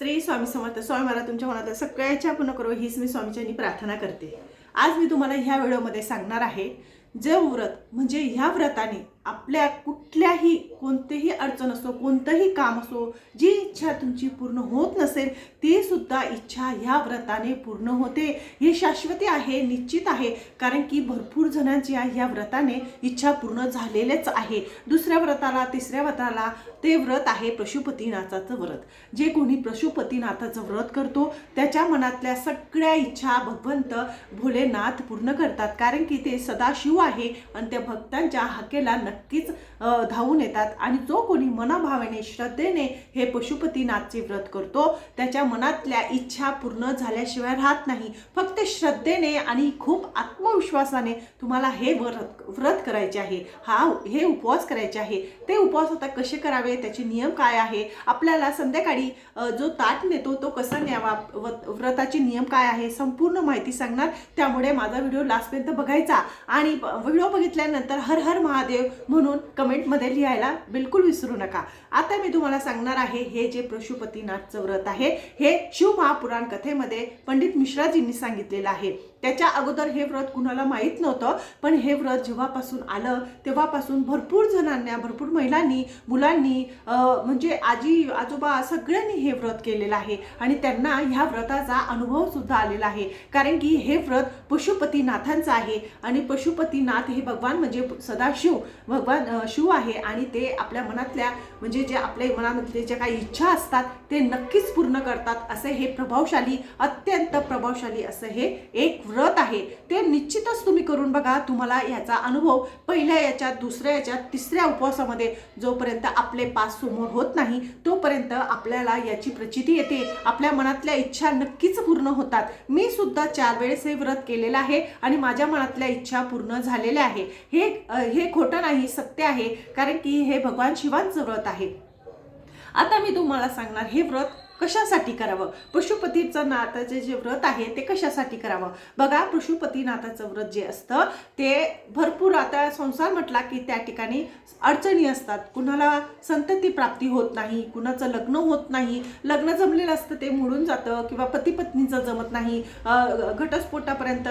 श्री स्वामी समर्थ स्वामी मला तुमच्या मनातल्या सगळ्या इच्छा पूर्ण करो हीच मी स्वामीच्यांनी प्रार्थना करते. आज मी तुम्हाला ह्या व्हिडिओमध्ये सांगणार आहे जे व्रत म्हणजे ह्या व्रताने आपल्या कुठल्याही कोणतेही अडचण असो कोणतंही काम असो जी इच्छा तुमची पूर्ण होत नसेल ती सुद्धा इच्छा ह्या व्रताने पूर्ण होते. हे शाश्वती आहे निश्चित आहे कारण की भरपूर जणांच्या ह्या व्रताने इच्छा पूर्ण झालेलेच आहे. दुसऱ्या व्रताला तिसऱ्या व्रताला ते व्रत आहे पशुपतीनाथाचं व्रत. जे कोणी पशुपतीनाथाचं व्रत करतो त्याच्या मनातल्या सगळ्या इच्छा भगवंत भोलेनाथ पूर्ण करतात. कारण की ते सदाशिव आहे आणि त्या भक्तांच्या हाकेला नक्कीच धावून येतात. आणि जो कोणी मनाभावेने श्रद्धेने हे पशुपतीनाथचे व्रत करतो त्याच्या मनातल्या इच्छा पूर्ण झाल्याशिवाय राहत नाही. फक्त श्रद्धेने आणि खूप आत्मविश्वासाने तुम्हाला हे व्रत व्रत करायचे आहे. हा हे उपवास करायचे आहे. ते उपवास आता कसे करावे? त्याचे नियम काय आहे? आपल्याला संध्याकाळी जो ताट नेतो तो कसा न्यावा? व्रताचे नियम काय आहे? संपूर्ण माहिती सांगणार. त्यामुळे माझा व्हिडिओ लास्टपर्यंत बघायचा. आणि व्हिडिओ बघितल्यानंतर हर हर महादेव म्हणून कमेंटमध्ये लिहायला बिलकुल विसरू नका. आता मी तुम्हाला सांगणार आहे हे जे पशुपतीनाथचं व्रत आहे हे शिवमहापुराण कथेमध्ये पंडित मिश्राजींनी सांगितलेलं आहे. त्याच्या अगोदर हे व्रत कुणाला माहीत नव्हतं पण हे व्रत जेव्हापासून आलं तेव्हापासून भरपूर जणांना भरपूर महिलांनी मुलांनी म्हणजे आजी आजोबा सगळ्यांनी हे व्रत केलेलं आहे आणि त्यांना ह्या व्रताचा अनुभव सुद्धा आलेला आहे. कारण की हे व्रत पशुपतीनाथांचं आहे आणि पशुपतीनाथ हे भगवान म्हणजे सदाशिव भगवान शिव आहे आणि ते आपल्या मनातल्या म्हणजे जे आपल्या मनामधले ज्या काही इच्छा असतात ते नक्कीच पूर्ण करतात. असे हे प्रभावशाली अत्यंत प्रभावशाली असं हे एक व्रत आहे ते निश्चितच तुम्ही करून बघा तुम्हाला याचा अनुभव पहिल्या याच्यात दुसऱ्या याच्यात तिसऱ्या उपवासामध्ये जोपर्यंत आपले पास समोर होत नाही तोपर्यंत आपल्याला याची प्रचिती येते. आपल्या मनातल्या इच्छा नक्कीच पूर्ण होतात. मी सुद्धा चार वेळेस हे व्रत केलेलं आहे आणि माझ्या मनातल्या इच्छा पूर्ण झालेल्या आहे. हे हे खोटं नाही सत्य आहे कारण की हे भगवान शिवांचं व्रत आहे. आता मी तुम्हाला सांगणार हे व्रत कशासाठी करावं? पशुपतीचं नाथाचे जे व्रत आहे ते कशासाठी करावं? बघा पशुपतीनाथाचं व्रत जे असतं ते भरपूर आता संसार म्हटला की त्या ठिकाणी अडचणी असतात. कुणाला संतती प्राप्ती होत नाही कुणाचं लग्न होत नाही. लग्न जमलेलं असतं ते मोडून जातं किंवा पती पत्नीचं जमत नाही. घटस्फोटापर्यंत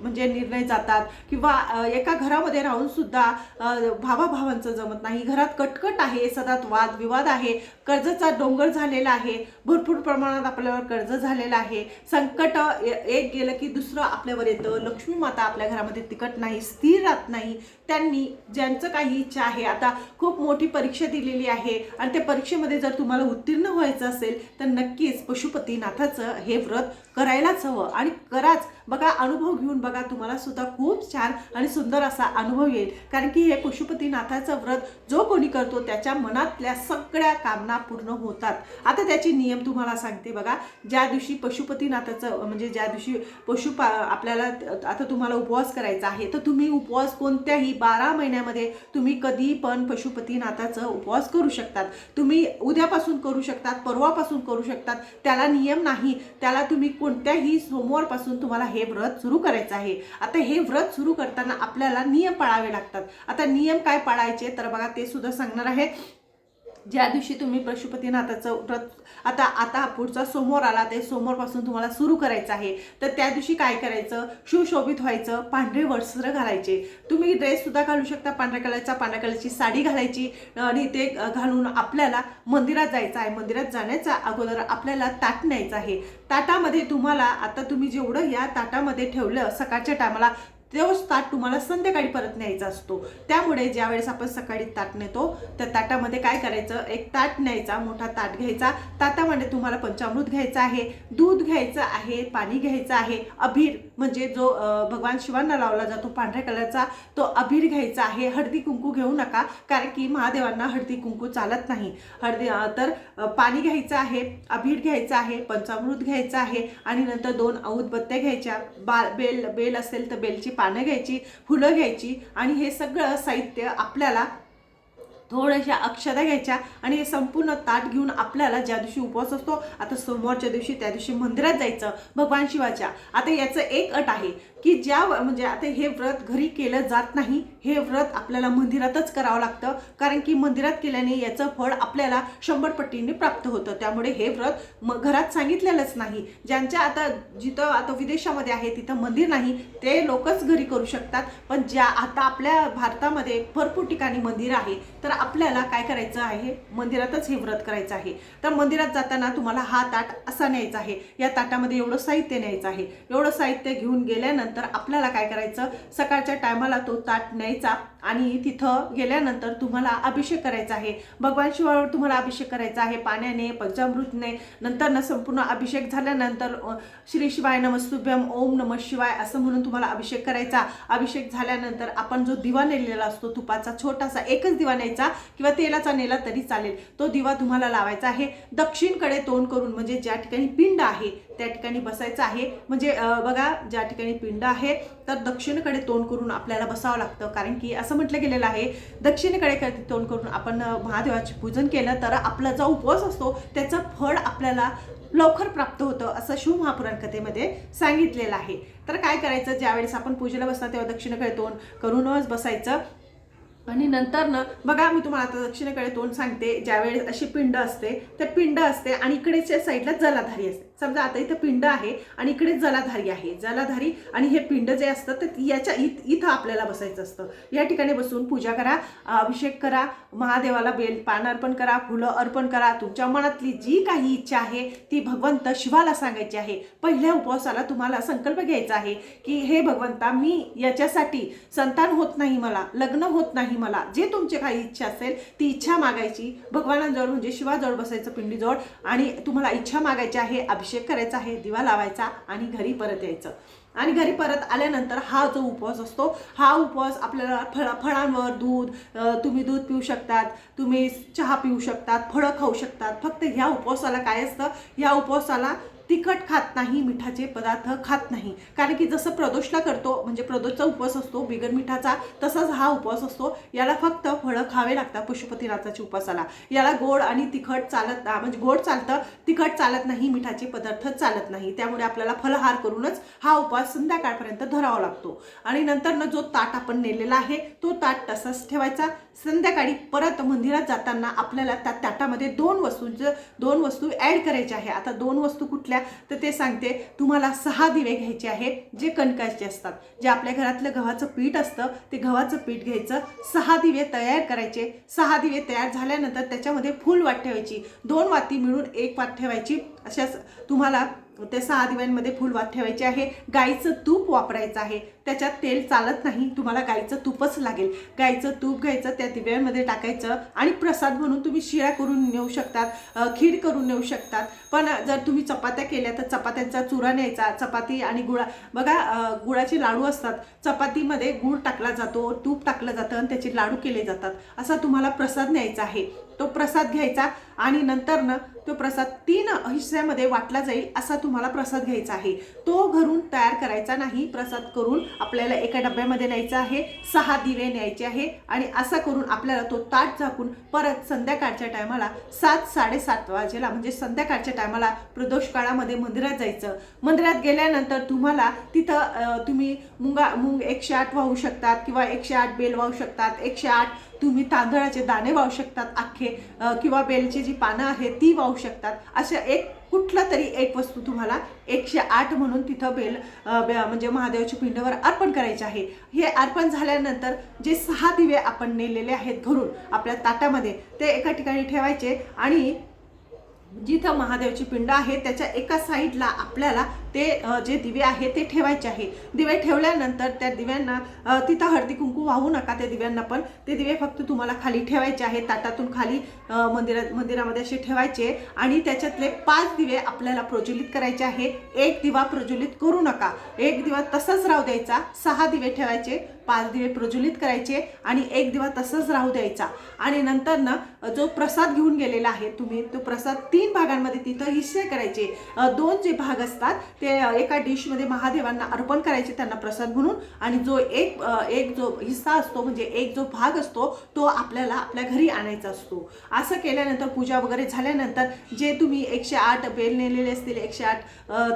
म्हणजे निर्णय जातात किंवा एका घरामध्ये राहून सुद्धा भावाभावांचं जमत नाही. घरात कटकट आहे सतत वाद विवाद आहे कर्जाचा डोंगर झालेला आहे. भरपूर प्रमाणात आपल्यावर कर्ज झालेलं आहे. संकट ए- एक गेलं की दुसरं आपल्यावर येतं. लक्ष्मी माता आपल्या घरामध्ये तिकट नाही स्थिर राहत नाही. त्यांनी ज्यांचं काही इच्छा आहे आता खूप मोठी परीक्षा दिलेली आहे. आणि त्या परीक्षेमध्ये जर तुम्हाला उत्तीर्ण व्हायचं असेल तर नक्कीच पशुपतीनाथाचं हे व्रत करायलाच हवं. आणि कराच. बघा अनुभव घेऊन बघा तुम्हाला सुद्धा खूप छान आणि सुंदर असा अनुभव येईल. कारण की हे पशुपतीनाथाचं व्रत जो कोणी करतो त्याच्या मनातल्या सगळ्या कामना पूर्ण होतात. आता त्याची नियम नियम तुम्हाला सांगते बघा ज्या दिवशी पशुपतीनाथाचं म्हणजे ज्या दिवशी पशुपा आपल्याला आता तुम्हाला उपवास करायचा आहे तर तुम्ही उपवास कोणत्याही बारा महिन्यामध्ये तुम्ही कधी पण पशुपतीनाथाचं उपवास करू शकतात. तुम्ही उद्यापासून करू शकतात परवापासून करू शकतात त्याला नियम नाही. त्याला तुम्ही कोणत्याही सोमवारपासून तुम्हाला हे व्रत सुरू करायचं आहे. आता हे व्रत सुरू करताना आपल्याला नियम पाळावे लागतात. आता नियम काय पाळायचे? तर बघा ते सुद्धा सांगणार आहे. ज्या दिवशी तुम्ही पशुपतीनाथाचं व्रत आता आता पुढचा सोमवार आला ते सोमवारपासून तुम्हाला सुरू करायचं आहे. तर त्या दिवशी काय करायचं? सुशोभित व्हायचं पांढरे वस्त्र घालायचे. तुम्ही ड्रेससुद्धा घालू शकता पांढऱ्या कलरचा पांढऱ्या कलरची साडी घालायची. आणि ते घालून आपल्याला मंदिरात जायचं आहे. मंदिरात जाण्याचा अगोदर आपल्याला ताट न्यायचं आहे. ताटामध्ये तुम्हाला आता तुम्ही जेवढं या ताटामध्ये ठेवलं सकाळच्या टायमाला तोच ताट तुम्हाला संध्याकाळी परत न्यायचा असतो. त्यामुळे ज्यावेळेस आपण सकाळी ताट नेतो त्या ताटामध्ये काय करायचं? एक ताट न्यायचा मोठा ताट घ्यायचा. ताटामध्ये तुम्हाला पंचामृत घ्यायचं आहे दूध घ्यायचं आहे पाणी घ्यायचं आहे अभीर म्हणजे जो भगवान शिवांना लावला जातो पांढऱ्या कलरचा तो अभीर घ्यायचा आहे. हळदी कुंकू घेऊ नका कारण की महादेवांना हळदी कुंकू चालत नाही. हळदी तर पाणी घ्यायचं आहे अभीर घ्यायचं आहे पंचामृत घ्यायचं आहे आणि नंतर दोन औदबत्त्या घ्यायच्या. बा बेल बेल असेल तर बेलची पानं घ्यायची फुलं घ्यायची आणि हे सगळं साहित्य आपल्याला थोड्याशा अक्षदा घ्यायच्या आणि हे संपूर्ण ताट घेऊन आपल्याला ज्या दिवशी उपवास असतो आता सोमवारच्या दिवशी त्या दिवशी मंदिरात जायचं भगवान शिवाच्या. आता याचं एक अट आहे की ज्या म्हणजे आता हे व्रत घरी केलं जात नाही हे व्रत आपल्याला मंदिरातच करावं लागतं कारण की मंदिरात केल्याने याचं फळ आपल्याला शंभर पट्टीने प्राप्त होतं. त्यामुळे हे व्रत म घरात सांगितलेलंच नाही. ज्यांच्या आता जिथं आता विदेशामध्ये आहे तिथं मंदिर नाही ते लोकच घरी करू शकतात. पण ज्या आता आपल्या भारतामध्ये भरपूर ठिकाणी मंदिर आहे तर आपल्याला काय करायचं आहे? मंदिरातच हे व्रत करायचं आहे. तर मंदिरात जाताना तुम्हाला हा ताट असा न्यायचा आहे. या ताटामध्ये एवढं साहित्य न्यायचं आहे. एवढं साहित्य घेऊन गेल्यानंतर आपल्याला काय करायचं? सकाळच्या टायमाला तो ताट न्यायचा आणि तिथं गेल्यानंतर तुम्हाला अभिषेक करायचा आहे. भगवान शिवावर तुम्हाला अभिषेक करायचा आहे. पाण्याने पंचामृतने नंतर ना संपूर्ण अभिषेक झाल्यानंतर श्री शिवाय नमस्तुभ्यम ओम नम शिवाय असं म्हणून तुम्हाला अभिषेक करायचा. अभिषेक झाल्यानंतर आपण जो दिवा नेलेला असतो तुपाचा छोटासा एकच दिवा न्यायचा. किंवा तेलाचा नेला तरी चालेल. तो दिवा तुम्हाला लावायचा आहे. दक्षिणकडे तोंड करून म्हणजे ज्या ठिकाणी पिंड आहे त्या ठिकाणी बसायचं आहे. म्हणजे बघा ज्या ठिकाणी पिंड आहे तर दक्षिणेकडे तोंड करून आपल्याला बसावं लागतं. कारण की असं म्हटलं गेलेलं आहे दक्षिणेकडे तोंड करून आपण महादेवाचे पूजन केलं तर आपला जो उपवास असतो त्याचं फळ आपल्याला लवकर प्राप्त होतं असं शिव महापुराण कथेमध्ये सांगितलेलं आहे. तर काय करायचं? ज्यावेळेस आपण पूजेला बसणार तेव्हा दक्षिणेकडे तोंड करूनच बसायचं. आणि नंतर ना बघा मी तुम्हाला आता दक्षिणेकडे तोंड सांगते ज्यावेळेस अशी पिंड असते तर पिंड असते आणि इकडेच्या साईडला जलाधारी असते. समजा आता इथं पिंड आहे आणि इकडे जलाधारी आहे. जलाधारी आणि हे पिंड जे असतं तर याच्या इत इथं आपल्याला बसायचं असतं. या ठिकाणी बसून पूजा करा अभिषेक करा महादेवाला बेल पान अर्पण करा फुलं अर्पण करा. तुमच्या मनातली जी काही इच्छा आहे ती भगवंत शिवाला सांगायची आहे. पहिल्या उपवासाला तुम्हाला संकल्प घ्यायचा आहे की हे भगवंता मी याच्यासाठी संतान होत नाही मला लग्न होत नाही मला. जे तुमचे काही इच्छा असेल ती इच्छा मागायची. भगवानांजवळ म्हणजे शिवाजवळ बसायचं पिंडीजवळ. आणि तुम्हाला इच्छा मागायची आहे अभिषेक करायचा आहे दिवा लावायचा आणि घरी परत यायचं. आणि घरी परत आल्यानंतर हा जो उपवास असतो हा उपवास आपल्याला फळ फळांवर दूध तुम्ही दूध पिऊ शकतात तुम्ही चहा पिऊ शकतात फळं खाऊ शकतात. फक्त ह्या उपवासाला काय असतं? ह्या उपवासाला तिखट खात नाही मिठाचे पदार्थ खात नाही. कारण की जसं प्रदोषला करतो म्हणजे प्रदोषचा उपवास असतो बिगर मिठाचा तसाच हा उपवास असतो. याला फक्त फळं खावे लागतात पशुपतीनाथाच्या उपवासाला. याला गोड आणि तिखट चालत म्हणजे गोड चालतं तिखट चालत नाही मिठाचे पदार्थ चालत नाही. त्यामुळे आपल्याला फलहार करूनच हा उपवास संध्याकाळपर्यंत धरावा लागतो. आणि नंतर जो ताट आपण नेलेला आहे तो ताट तसाच ठेवायचा. संध्याकाळी परत मंदिरात जाताना आपल्याला त्या ताटामध्ये दोन वस्तूंचं दोन वस्तू ॲड करायच्या आहे आता दोन वस्तू कुठल्या तर ते सांगते तुम्हाला सहा दिवे घ्यायचे आहेत जे कणकाचे असतात. जे आपल्या घरातलं गव्हाचं पीठ असतं ते गव्हाचं पीठ घ्यायचं. सहा दिवे तयार करायचे. सहा दिवे तयार झाल्यानंतर त्याच्यामध्ये फुल वाट ठेवायची. दोन वाती मिळून एक वाट ठेवायची. अशाच तुम्हाला त्या सहा दिव्यांमध्ये फुलवात ठेवायचे आहे. गाईचं तूप वापरायचं आहे. त्याच्यात तेल चालत नाही तुम्हाला गाईचं तूपच लागेल. गाईचं तूप घ्यायचं त्या दिव्यांमध्ये टाकायचं आणि प्रसाद म्हणून तुम्ही शिळ्या करून नेऊ शकतात खीर करून नेऊ शकतात. पण जर तुम्ही चपात्या केल्या तर चपात्यांचा चुरा न्यायचा चपाती आणि गुळा. बघा गुळाचे लाडू असतात. चपातीमध्ये गुळ टाकला जातो तूप टाकलं जातं आणि त्याचे लाडू केले जातात. असा तुम्हाला प्रसाद न्यायचा आहे. तो प्रसाद घ्यायचा आणि नंतर ना तो प्रसाद तीन हिस्स्यामध्ये वाटला जाईल असा तुम्हाला प्रसाद घ्यायचा आहे. तो घरून तयार करायचा नाही प्रसाद करून आपल्याला एका डब्यामध्ये न्यायचा आहे सहा दिवे न्यायचे आहे आणि असं करून आपल्याला तो ताट झाकून परत संध्याकाळच्या टायमाला सात साडेसात वाजेला म्हणजे संध्याकाळच्या टायमाला प्रदोष काळामध्ये मंदिरात जायचं. मंदिरात गेल्यानंतर तुम्हाला तिथं तुम्ही मुंगा मुंग एकशे आठ वाहू शकतात किंवा एकशे आठ बेल वाहू शकतात एकशे आठ तुम्ही तांदळाचे दाणे वाहू शकतात अख्खे किंवा बेलची जी पानं आहेत ती वाहू शकतात. अशा एक कुठला तरी एक वस्तू तुम्हाला एकशे आठ म्हणून तिथं बेल म्हणजे महादेवाच्या पिंडावर अर्पण करायचे आहे. हे अर्पण झाल्यानंतर जे सहा दिवे आपण नेलेले आहेत घरून आपल्या ताटामध्ये ते एका ठिकाणी ठेवायचे आणि जिथं महादेवची पिंड आहे त्याच्या एका साईडला आपल्याला ते जे दिवे आहे ते ठेवायचे आहे दिवे ठेवल्यानंतर त्या दिव्यांना तिथं हळदी कुंकू वाहू नका त्या दिव्यांना पण. ते दिवे फक्त तुम्हाला खाली ठेवायचे आहे ताटातून खाली मंदिरा मंदिरात मंदिरामध्ये असे ठेवायचे आणि त्याच्यातले पाच दिवे आपल्याला प्रज्वलित करायचे आहे. एक दिवा प्रज्वलित करू नका. एक दिवा तसाच राहू द्यायचा. सहा दिवे ठेवायचे. पाच दिवे प्रज्वलित करायचे आणि एक दिवा तसंच राहू द्यायचा. आणि नंतर ना जो प्रसाद घेऊन गेलेला आहे तुम्ही तो प्रसाद तीन भागांमध्ये तिथं हिस्से करायचे. दोन जे भाग असतात ते एका डिशमध्ये महादेवांना अर्पण करायचे त्यांना प्रसाद म्हणून. आणि जो एक एक जो हिस्सा असतो म्हणजे एक जो भाग असतो तो आपल्याला आपल्या घरी आणायचा असतो. असं केल्यानंतर पूजा वगैरे झाल्यानंतर जे तुम्ही एकशे आठ बेल नेलेले असतील एकशे आठ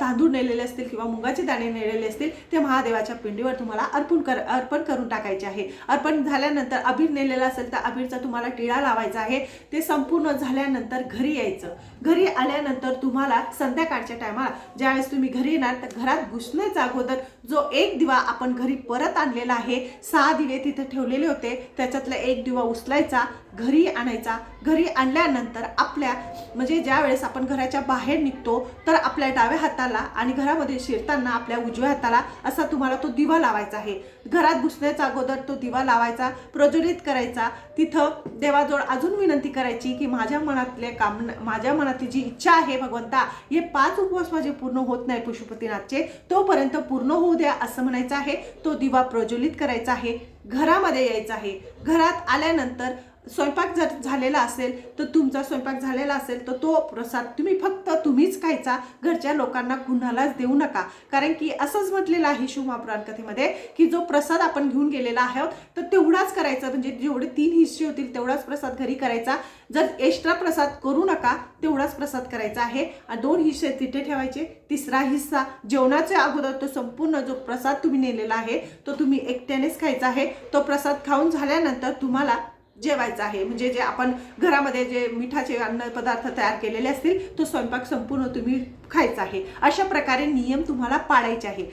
तांदूळ नेलेले असतील किंवा मुंगाचे दाणे नेलेले असतील ते महादेवाच्या पिंडीवर तुम्हाला अर्पण कर अर्पण करून टाकायचे आहे. अर्पण झाल्यानंतर अबीर नेलेला असेल तर अबीरचा तुम्हाला टिळा लावायचा आहे. ते संपूर्ण झाल्यानंतर घरी यायचं. घरी आल्यानंतर तुम्हाला संध्याकाळच्या टायमाला ज्यावेळेस तुम्ही घरी येणार तर घरात घुसण्याच्या अगोदर जो एक दिवा आपण घरी परत आणलेला आहे सहा दिवे तिथे ठेवलेले होते त्याच्यातला एक दिवा उचलायचा घरी आणायचा घरी आणल्यानंतर आपल्या म्हणजे ज्या वेळेस आपण घराच्या बाहेर निघतो तर आपल्या डाव्या हाताला आणि घरामध्ये शिरताना आपल्या उजव्या हाताला असा तुम्हाला तो दिवा लावायचा आहे. घरात घुसण्याच्या अगोदर तो दिवा लावायचा प्रज्वलित करायचा. तिथं देवाजवळ अजून विनंती करायची की माझ्या मनातले काम माझ्या मनातली जी इच्छा आहे भगवंता हे पाच उपवास माझे पूर्ण होत नाही पशुपतीनाथचे. तोपर्यंत पूर्ण होऊ द्या असं म्हणायचं आहे. तो दिवा प्रज्वलित करायचा आहे. घरामध्ये यायचा आहे. घरात आल्यानंतर स्वयंपाक जर झालेला असेल तर तुमचा स्वयंपाक झालेला असेल तर तो प्रसाद तुम्ही फक्त तुम्हीच खायचा. घरच्या लोकांना कुणालाच देऊ नका. कारण की असंच म्हटलेलं आहे शिवमहापुराण कथेमध्ये की जो प्रसाद आपण घेऊन गेलेला आहोत तर तेवढाच करायचा. म्हणजे जेवढे तीन हिस्से होतील तेवढाच प्रसाद घरी करायचा. जर एक्स्ट्रा प्रसाद करू नका तेवढाच प्रसाद करायचा आहे. आणि दोन हिस्से तिथे ठेवायचे. तिसरा हिस्सा जेवणाच्या अगोदर तो संपूर्ण जो प्रसाद तुम्ही नेलेला आहे तो तुम्ही एकट्यानेच खायचा आहे. तो प्रसाद खाऊन झाल्यानंतर तुम्हाला जेवायचं आहे. म्हणजे जे आपण घरामध्ये जे मिठाचे अन्न पदार्थ तयार केलेले असतील तो स्वयंपाक संपूर्ण तुम्ही खायचा आहे. अशा प्रकारे नियम तुम्हाला पाळायचे आहे.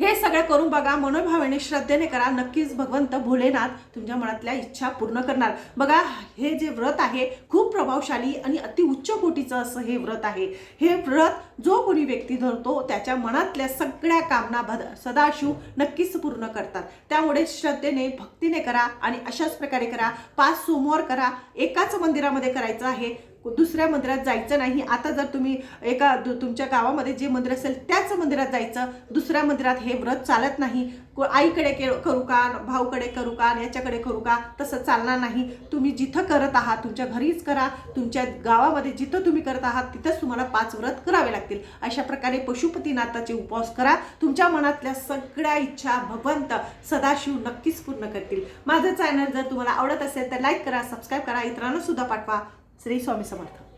हे सगळं करून बघा मनोभावेने श्रद्धेने करा. नक्कीच भगवंत भोलेनाथ तुमच्या मनातल्या इच्छा पूर्ण करणार. बघा हे जे व्रत आहे खूप प्रभावशाली आणि अति उच्च कोटीचं असं हे व्रत आहे. हे व्रत जो कोणी व्यक्ती धरतो त्याच्या मनातल्या सगळ्या कामना भद सदाशिव नक्कीच पूर्ण करतात. त्यामुळे श्रद्धेने भक्तीने करा आणि अशाच प्रकारे करा. पाच सोमवार करा. एकाच मंदिरामध्ये करायचं आहे. दुसऱ्या मंदिरात जायचं नाही. आता जर तुम्ही एका दु- तुमच्या गावामध्ये जे मंदिर असेल त्याच मंदिरात जायचं. दुसऱ्या मंदिरात हे व्रत चालत नाही. को- आईकडे के करू का? भाऊकडे करू का? याच्याकडे करू का? तसं चालणार नाही. तुम्ही जिथं करत आहात तुमच्या घरीच करा. तुमच्या गावामध्ये जिथं तुम्ही करत आहात तिथंच तुम्हाला पाच व्रत करावे लागतील. अशा प्रकारे पशुपतीनाथाचे उपवास करा. तुमच्या मनातल्या सगळ्या इच्छा भगवंत सदाशिव नक्कीच पूर्ण करतील. माझं चॅनल जर तुम्हाला आवडत असेल तर लाईक करा सबस्क्राईब करा. इतरांना सुद्धा पाठवा. श्री स्वामी समर्थ.